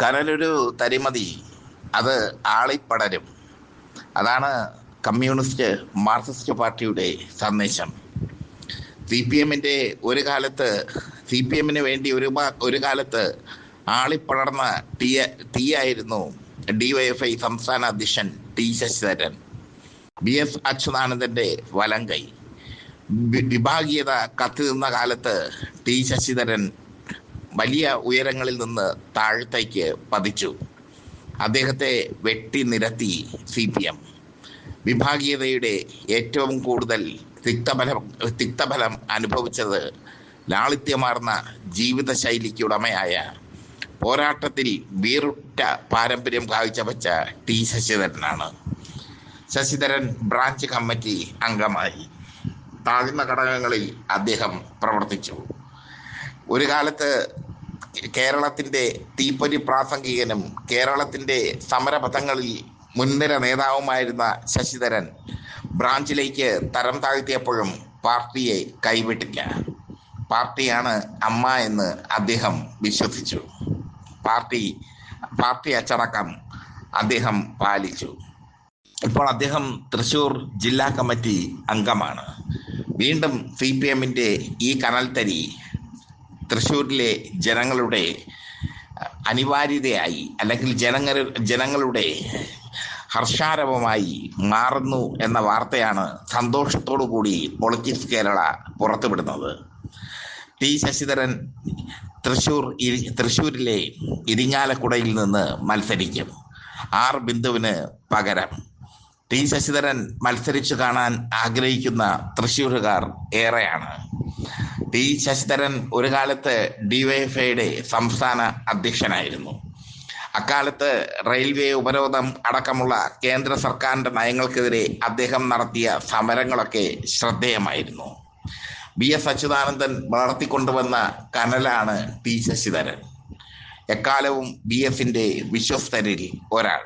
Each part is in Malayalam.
കനലൊരു തരിമതി അത് ആളിപ്പടരും. അതാണ് കമ്മ്യൂണിസ്റ്റ് മാർക്സിസ്റ്റ് പാർട്ടിയുടെ സന്ദേശം. സി പി എമ്മിന്റെ ഒരു കാലത്ത് സി പി എമ്മിന് വേണ്ടി ഒരു ഒരു കാലത്ത് ആളിപ്പടർന്ന ടി ടി ആയിരുന്നു ഡി വൈ എഫ് ഐ സംസ്ഥാന അധ്യക്ഷൻ ടി ശശിധരൻ. ബി എസ് അച്യുതാനന്ദന്റെ വലങ്കൈ കൈ വിഭാഗീയത കത്തിനിന്ന കാലത്ത് ടി ശശിധരൻ വലിയ ഉയരങ്ങളിൽ നിന്ന് താഴത്തേക്ക് പതിച്ചു. അദ്ദേഹത്തെ വെട്ടി നിരത്തി സി പി എം. വിഭാഗീയതയുടെ ഏറ്റവും കൂടുതൽ തിക്തഫലം തിക്തഫലം അനുഭവിച്ചത് ലാളിത്യമാർന്ന ജീവിതശൈലിക്കുടമയായ പോരാട്ടത്തിൽ വീറുറ്റ പാരമ്പര്യം കാഴ്ചവെച്ച ടി ശശിധരനാണ്. ശശിധരൻ ബ്രാഞ്ച് കമ്മിറ്റി അംഗമായി താഴ്ന്ന ഘടകങ്ങളിൽ അദ്ദേഹം പ്രവർത്തിച്ചു. ഒരു കാലത്ത് കേരളത്തിന്റെ തീപ്പൊരി പ്രാസംഗികനും കേരളത്തിന്റെ സമരപഥങ്ങളിൽ മുൻനിര നേതാവുമായിരുന്ന ശശിധരൻ ബ്രാഞ്ചിലേക്ക് തരം താഴ്ത്തിയപ്പോഴും പാർട്ടിയെ കൈവിട്ടില്ല. പാർട്ടിയാണ് അമ്മ എന്ന് അദ്ദേഹം വിശ്വസിച്ചു. പാർട്ടി പാർട്ടി അച്ചടക്കം അദ്ദേഹം പാലിച്ചു. ഇപ്പോൾ അദ്ദേഹം തൃശൂർ ജില്ലാ കമ്മിറ്റി അംഗമാണ്. വീണ്ടും സി പി എമ്മിന്റെ ഈ കനൽത്തരി തൃശ്ശൂരിലെ ജനങ്ങളുടെ അനിവാര്യതയായി അല്ലെങ്കിൽ ജനങ്ങൾ ജനങ്ങളുടെ ഹർഷാരവമായി മാറുന്നു എന്ന വാർത്തയാണ് സന്തോഷത്തോടു കൂടി പൊളിറ്റിക്സ് കേരള പുറത്തുവിടുന്നത്. ടി ശശിധരൻ തൃശൂരിലെ തൃശ്ശൂരിലെ ഇരിങ്ങാലക്കുടയിൽ നിന്ന് മത്സരിക്കും. ആർ ബിന്ദുവിന് പകരം. ടി ശശിധരൻ മത്സരിച്ചു കാണാൻ ആഗ്രഹിക്കുന്ന തൃശ്ശൂരുകാർ ഏറെയാണ്. ടി ശശിധരൻ ഒരു കാലത്ത് ഡിവൈഎഫ്ഐയുടെ സംസ്ഥാന അധ്യക്ഷനായിരുന്നു. അക്കാലത്ത് റെയിൽവേ ഉപരോധം അടക്കമുള്ള കേന്ദ്ര സർക്കാരിന്റെ നയങ്ങൾക്കെതിരെ അദ്ദേഹം നടത്തിയ സമരങ്ങളൊക്കെ ശ്രദ്ധേയമായിരുന്നു. ബി എസ് അച്യുതാനന്ദൻ വളർത്തിക്കൊണ്ടുവന്ന കനലാണ് ടി ശശിധരൻ. എക്കാലവും ബി എഫിന്റെ വിശ്വസ്തരിൽ ഒരാൾ.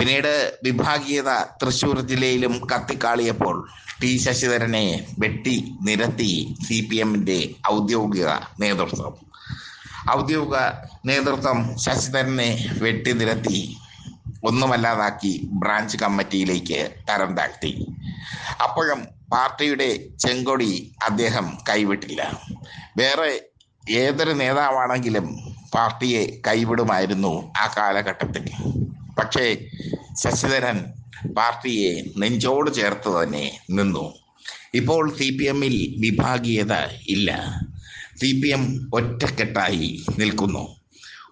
പിന്നീട് വിഭാഗീയത തൃശൂർ ജില്ലയിലും കത്തിക്കാളിയപ്പോൾ ടി ശശിധരനെ വെട്ടി നിരത്തി സി പി എമ്മിന്റെ ഔദ്യോഗിക നേതൃത്വം. ഔദ്യോഗിക നേതൃത്വം ശശിധരനെ വെട്ടി നിരത്തി ഒന്നുമല്ലാതാക്കി ബ്രാഞ്ച് കമ്മിറ്റിയിലേക്ക് തരം താഴ്ത്തി. അപ്പോഴും പാർട്ടിയുടെ ചെങ്കൊടി അദ്ദേഹം കൈവിട്ടില്ല. വേറെ ഏതൊരു നേതാവാണെങ്കിലും പാർട്ടിയെ കൈവിടുമായിരുന്നു ആ കാലഘട്ടത്തിൽ. പക്ഷേ ശശിധരൻ പാർട്ടിയെ നെഞ്ചോട് ചേർത്ത് തന്നെ നിന്നു. ഇപ്പോൾ സി പി എമ്മിൽ വിഭാഗീയത ഇല്ല. സി പി എം ഒറ്റക്കെട്ടായി നിൽക്കുന്നു.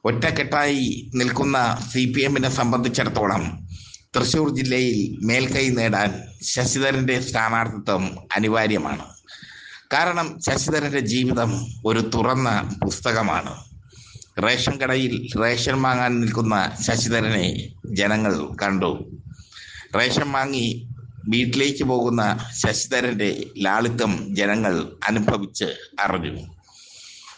ഒറ്റക്കെട്ടായി നിൽക്കുന്ന സി പി എമ്മിനെ സംബന്ധിച്ചിടത്തോളം തൃശൂർ ജില്ലയിൽ മേൽക്കൈ നേടാൻ ശശിധരന്റെ സ്ഥാനാർത്ഥിത്വം അനിവാര്യമാണ്. കാരണം ശശിധരന്റെ ജീവിതം ഒരു തുറന്ന പുസ്തകമാണ്. റേഷൻ കടയിൽ റേഷൻ വാങ്ങാൻ നിൽക്കുന്ന ശശിധരനെ ജനങ്ങൾ കണ്ടു. റേഷൻ വാങ്ങി വീട്ടിലേക്ക് പോകുന്ന ശശിധരന്റെ ലാളിത്യം ജനങ്ങൾ അനുഭവിച്ച് അറിഞ്ഞു.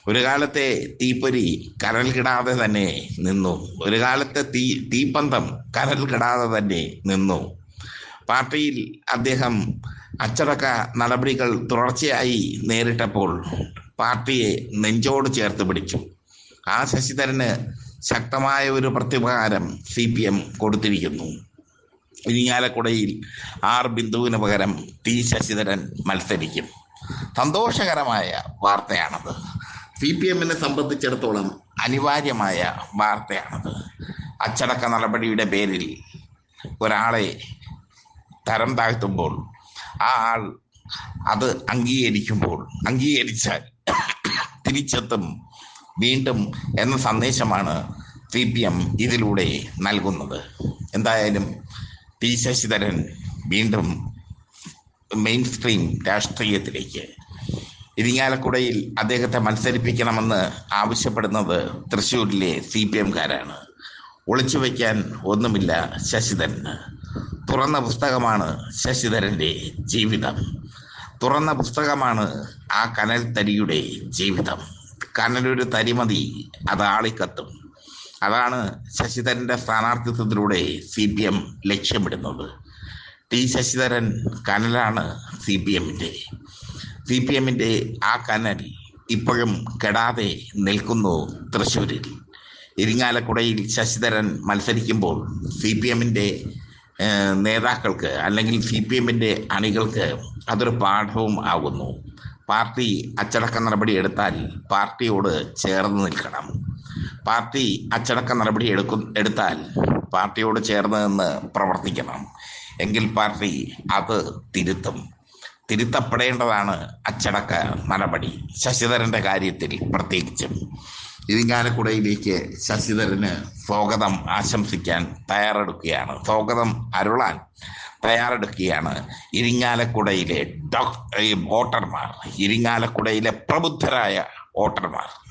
ഒരു കാലത്തെ തീപ്പൊരി കരൽ കിടാതെ തന്നെ നിന്നു. ഒരു കാലത്തെ തീ തീപ്പന്തം കരൽ കിടാതെ തന്നെ നിന്നു. പാർട്ടിയിൽ അദ്ദേഹം അച്ചടക്ക നടപടികൾ തുടർച്ചയായി നേരിട്ടപ്പോൾ പാർട്ടിയെ നെഞ്ചോട് ചേർത്ത് പിടിച്ചു. ആ ശശിധരന് ശക്തമായ ഒരു പ്രത്യുപകാരം സി പി എം കൊടുത്തിരിക്കുന്നു. ഇരിങ്ങാലക്കുടയിൽ ആർ ബിന്ദുവിന് പകരം ടി ശശിധരൻ മത്സരിക്കും. സന്തോഷകരമായ വാർത്തയാണത്. സി പി എമ്മിനെ സംബന്ധിച്ചിടത്തോളം അനിവാര്യമായ വാർത്തയാണത്. അച്ചടക്ക നടപടിയുടെ പേരിൽ ഒരാളെ തരം താഴ്ത്തുമ്പോൾ ആ ആൾ അത് അംഗീകരിക്കുമ്പോൾ അംഗീകരിച്ചാൽ തിരിച്ചെത്തും വീണ്ടും എന്ന സന്ദേശമാണ് സി പി എം ഇതിലൂടെ നൽകുന്നത്. എന്തായാലും പി ശശിധരൻ വീണ്ടും മെയിൻ സ്ട്രീം രാഷ്ട്രീയത്തിലേക്ക്. ഇരിങ്ങാലക്കുടയിൽ അദ്ദേഹത്തെ മത്സരിപ്പിക്കണമെന്ന് ആവശ്യപ്പെടുന്നത് തൃശ്ശൂരിലെ സി പി എംകാരാണ്. ഒളിച്ചു വയ്ക്കാൻ ഒന്നുമില്ല ശശിധരന്. തുറന്ന പുസ്തകമാണ് ശശിധരന്റെ ജീവിതം. തുറന്ന പുസ്തകമാണ് ആ കനൽ തരിയുടെ ജീവിതം. കനലൊരു തരിമതി അത് ആളിക്കത്തും. അതാണ് ശശിധരന്റെ സ്ഥാനാർത്ഥിത്വത്തിലൂടെ സി പി എം ലക്ഷ്യമിടുന്നത്. ടി ശശിധരൻ കനലാണ് സി പി എമ്മിന്റെ സി പി എമ്മിന്റെ ആ കനൽ ഇപ്പോഴും കെടാതെ നിൽക്കുന്നു തൃശ്ശൂരിൽ. ഇരിങ്ങാലക്കുടയിൽ ശശിധരൻ മത്സരിക്കുമ്പോൾ സി പി എമ്മിന്റെ നേതാക്കൾക്ക് അല്ലെങ്കിൽ സി പി എമ്മിന്റെ അണികൾക്ക് അതൊരു പാഠവും ആകുന്നു. പാർട്ടി അച്ചടക്ക നടപടി എടുത്താൽ പാർട്ടിയോട് ചേർന്ന് നിൽക്കണം. പാർട്ടി അച്ചടക്ക നടപടി എടുക്കും എടുത്താൽ പാർട്ടിയോട് ചേർന്ന് നിന്ന് പ്രവർത്തിക്കണം. എങ്കിൽ പാർട്ടി അത് തിരുത്തും. തിരുത്തപ്പെടേണ്ടതാണ് അച്ചടക്ക നടപടി. ശശിധരന്റെ കാര്യത്തിൽ പ്രത്യേകിച്ചും. ഇരിങ്ങാലക്കുടയിലേക്ക് ശശിധരന് സ്വാഗതം ആശംസിക്കാൻ തയ്യാറെടുക്കുകയാണ്. സ്വാഗതം അരുളാൻ തയ്യാറെടുക്കുകയാണ് ഇരിങ്ങാലക്കുടയിലെ ഡോക് വോട്ടർമാർ. ഇരിങ്ങാലക്കുടയിലെ പ്രബുദ്ധരായ വോട്ടർമാർ.